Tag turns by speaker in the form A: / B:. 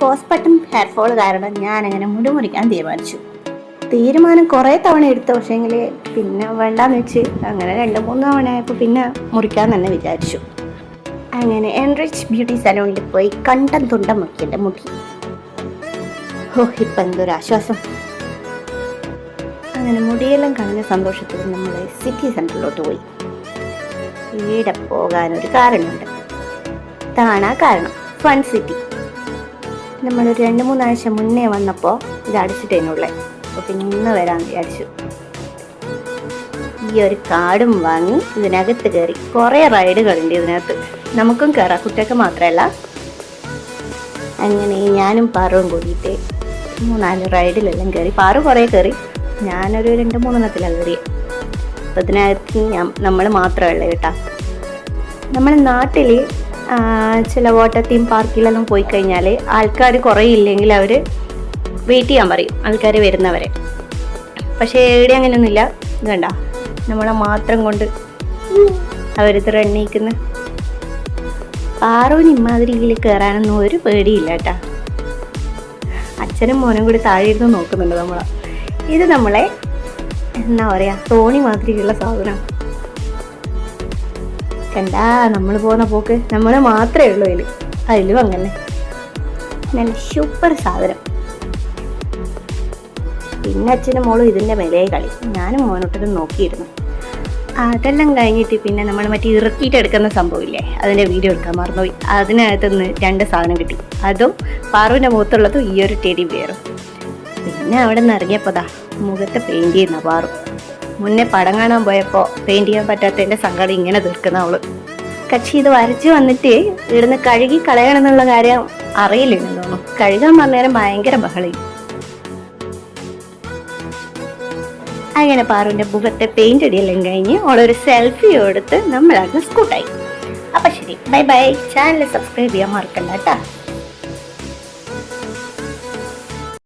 A: Postmortem hair fall കാരണം ഞാൻ അങ്ങനെ മുടി മുറിക്കാൻ തീരുമാനിച്ചു. തീരുമാനം കുറേ തവണ എടുത്ത. പക്ഷേങ്കിൽ പിന്നെ വേണ്ടാന്ന് വെച്ച് അങ്ങനെ രണ്ട് മൂന്ന് തവണ ആയപ്പോൾ പിന്നെ മുറിക്കാൻ തന്നെ വിചാരിച്ചു. അങ്ങനെ എൻറിച്ച് ബ്യൂട്ടി സലൂണിൽ പോയി കണ്ടം തുണ്ടം മുക്കി എന്റെ മുടി. ഓ ഇപ്പം എന്തൊരു ആശ്വാസം. അങ്ങനെ മുടിയെല്ലാം കളഞ്ഞ സന്തോഷത്തിൽ നമ്മൾ സിറ്റി സെന്ററിലോട്ട് പോയി. ഇവിടെ പോകാനൊരു കാരണമുണ്ട്. താണാ കാരണം ഫൺ സിറ്റി നമ്മളൊരു രണ്ട് മൂന്നാഴ്ച മുന്നേ വന്നപ്പോൾ ഇത് അടിച്ചിട്ടേനുള്ളേ അപ്പോൾ പിന്നെ ഇന്ന് വരാൻ വിചാരിച്ചു. ഈ ഒരു കാടും വാങ്ങി ഇതിനകത്ത് കയറി. കുറേ റൈഡുകളുണ്ട് ഇതിനകത്ത്. നമുക്കും കയറാം കുട്ടിയൊക്കെ മാത്രമല്ല. അങ്ങനെ ഞാനും പാറും കൂടിയിട്ട് മൂന്നാൽ റൈഡിലെല്ലാം കയറി. പാറു കുറേ കയറി. ഞാനൊരു രണ്ട് മൂന്നെണ്ണത്തിലാണ് കയറി അപ്പോൾ ഇതിനകത്ത് ഞാൻ നമ്മൾ മാത്രമേ കേട്ടോ. നമ്മുടെ നാട്ടിൽ ചില വാട്ടർ തീം പാർക്കിലെല്ലാം പോയി കഴിഞ്ഞാൽ ആൾക്കാർ കുറേ ഇല്ലെങ്കിൽ അവർ വെയിറ്റ് ചെയ്യാൻ പറയും ആൾക്കാർ വരുന്നവരെ. പക്ഷേ എവിടെ അങ്ങനെയൊന്നുമില്ല. കണ്ട നമ്മളെ മാത്രം കൊണ്ട് അവരിത് റണ്ണിക്കുന്നു പാറൂന് ഇമ്മാതിരിയിൽ കയറാനൊന്നും ഒരു പേടിയില്ല കേട്ടാ. അച്ഛനും മോനും കൂടി താഴെ ഇരുന്ന് നോക്കുന്നുണ്ട് നമ്മളെ. ഇത് നമ്മളെ എന്താ പറയുക തോണി മാതിരിയുള്ള സാധനം. കണ്ടാ നമ്മൾ പോകുന്ന പോക്ക്? നമ്മൾ മാത്രമേ ഉള്ളൂ അതിൽ അതിലും അങ്ങനെ. നല്ല സൂപ്പർ സാധനം. പിന്നെ അച്ഛനും മോളും ഇതിന്റെ മേലേ കളി. ഞാനും മോനോട്ടൊന്നും നോക്കിയിരുന്നു. അതെല്ലാം കഴിഞ്ഞിട്ട് പിന്നെ നമ്മൾ മറ്റേ ഇറക്കിയിട്ട് എടുക്കുന്ന സംഭവമില്ലേ? അതിന്റെ വീഡിയോ എടുക്കാൻ മറന്നുപോയി. അതിനകത്തുനിന്ന് രണ്ട് സാധനം കിട്ടി. അതും പാറുവിന്റെ മുഖത്തുള്ളതും ഈ ഒരു ടെഡി ബിയറും പിന്നെ അവിടെ നിന്ന് ഇറങ്ങിയപ്പോതാ മുഖത്ത് പെയിന്റ് ചെയ്യുന്ന പാറു. മുന്നേ പടം കാണാൻ പോയപ്പോൾ പെയിന്റ് ചെയ്യാൻ പറ്റാത്തതിന്റെ സങ്കടം ഇങ്ങനെ തീർക്കുന്ന അവൾ. കക്ഷി ഇത് വരച്ച് വന്നിട്ട് ഇവിടുന്ന് കഴുകി കളയണം എന്നുള്ള കാര്യം അറിയില്ലെന്ന് തോന്നുന്നു. കഴുകാൻ പറഞ്ഞേരം ഭയങ്കര ബഹളി. അങ്ങനെ പാറുവിന്റെ മുഖത്തെ പെയിന്റ് അടിയെല്ലാം കഴിഞ്ഞ് അവളൊരു സെൽഫി എടുത്ത് നമ്മളാണ് സ്കൂട്ടായി അപ്പം ശരി ബൈ ബൈ ചാനൽ സബ്സ്ക്രൈബ് ചെയ്യാൻ മറക്കണ്ട കേട്ടോ.